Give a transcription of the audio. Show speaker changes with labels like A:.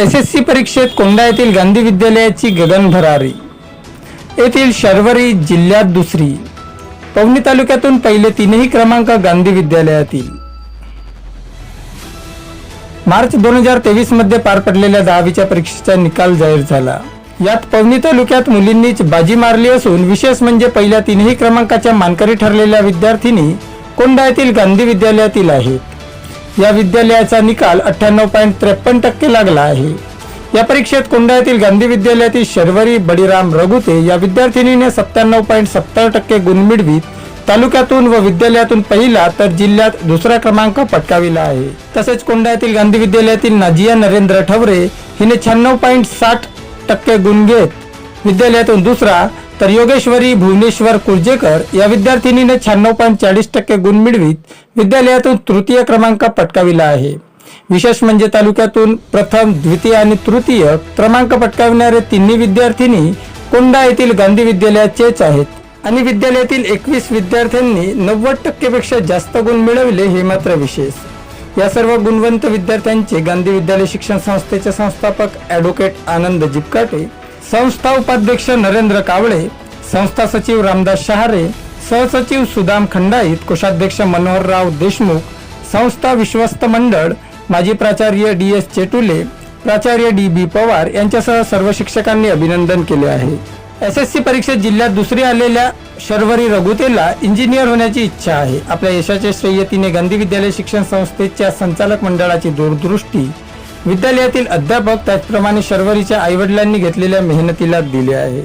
A: S S C परीक्षेत कोंडा येथील गांधी विद्यालयाची गगनभरारी येथील शर्वरी जिल्ह्यात दुसरी. पवनी तालुक्यातून पहिले तीनही क्रमांक गांधी विद्यालयातील. मार्च दोन हजार तेवीसमध्ये पार पडलेल्या दहावीच्या परीक्षेचा निकाल जाहीर झाला. यात पवनी तालुक्यात मुलींनीच बाजी मारली असून विशेष म्हणजे पहिल्या तीनही क्रमांकाच्या मानकरी ठरलेल्या विद्यार्थिनी कोंडा येथील गांधी विद्यालयातील आहेत. या विद्यालयाचा निकाल अठ्ठ्याण्णव पॉईंट त्रेपन्न टक्के लागला आहे. या परीक्षेत कोंढा गांधी विद्यालयातील शर्वरी बळीराम रघुते या विद्यार्थिनीने सत्त्याण्णव पॉईंट सत्तर टक्के गुण मिळवीत. तालुक्यातून व विद्यालयातून पहिला तर जिल्ह्यात दुसरा क्रमांक पटकाविला आहे. तसेच कोंढा गांधी विद्यालयातील नाजिया नरेंद्र ठवरे हिने शहाण्णव पॉईंट साठ टक्के गुण घेत विद्यालयातून दुसरा तर योगेश्वरी भुवनेश्वर कुर्जेकर या विद्यार्थिनीने शहाण्णव पॉईंट चाळीस टक्के गुण मिळवीत विद्यालयातून तृतीय क्रमांक पटकाविला आहे. विशेष म्हणजे तालुक्यातून प्रथम द्वितीय आणि तृतीय क्रमांक पटकाविणारे तिन्ही विद्यार्थिनी कोंडा येथील गांधी विद्यालयाचेच आहेत आणि विद्यालयातील एकवीस विद्यार्थ्यांनी नव्वद टक्केपेक्षा जास्त गुण मिळवले हे मात्र विशेष. या सर्व गुणवंत विद्यार्थ्यांचे गांधी विद्यालय शिक्षण संस्थेचे संस्थापक ॲडव्होकेट आनंद जिपकाटे संस्था उपाध्यक्ष नरेंद्र कावळे संस्था सचिव रामदास शहारे सहसचिव सुदाम खंडाईत कोषाध्यक्ष मनोहरराव देशमुख संस्था विश्वस्त मंडळ माजी प्राचार्य डी एस चेटुले प्राचार्य डी बी पवार यांच्यासह सर्व शिक्षकांनी अभिनंदन केले आहे. एस एस सी परीक्षेत जिल्ह्यात दुसरी आलेल्या शर्वरी रघुतेला इंजिनियर होण्याची इच्छा आहे. आपल्या यशाच्या श्रेय तिने गांधी विद्यालय शिक्षण संस्थेच्या संचालक मंडळाची दूरदृष्टी विद्यालयातील अध्यापक त्याचप्रमाणे शर्वरीच्या आईवडिलांनी घेतलेल्या मेहनतीला दिले आहे.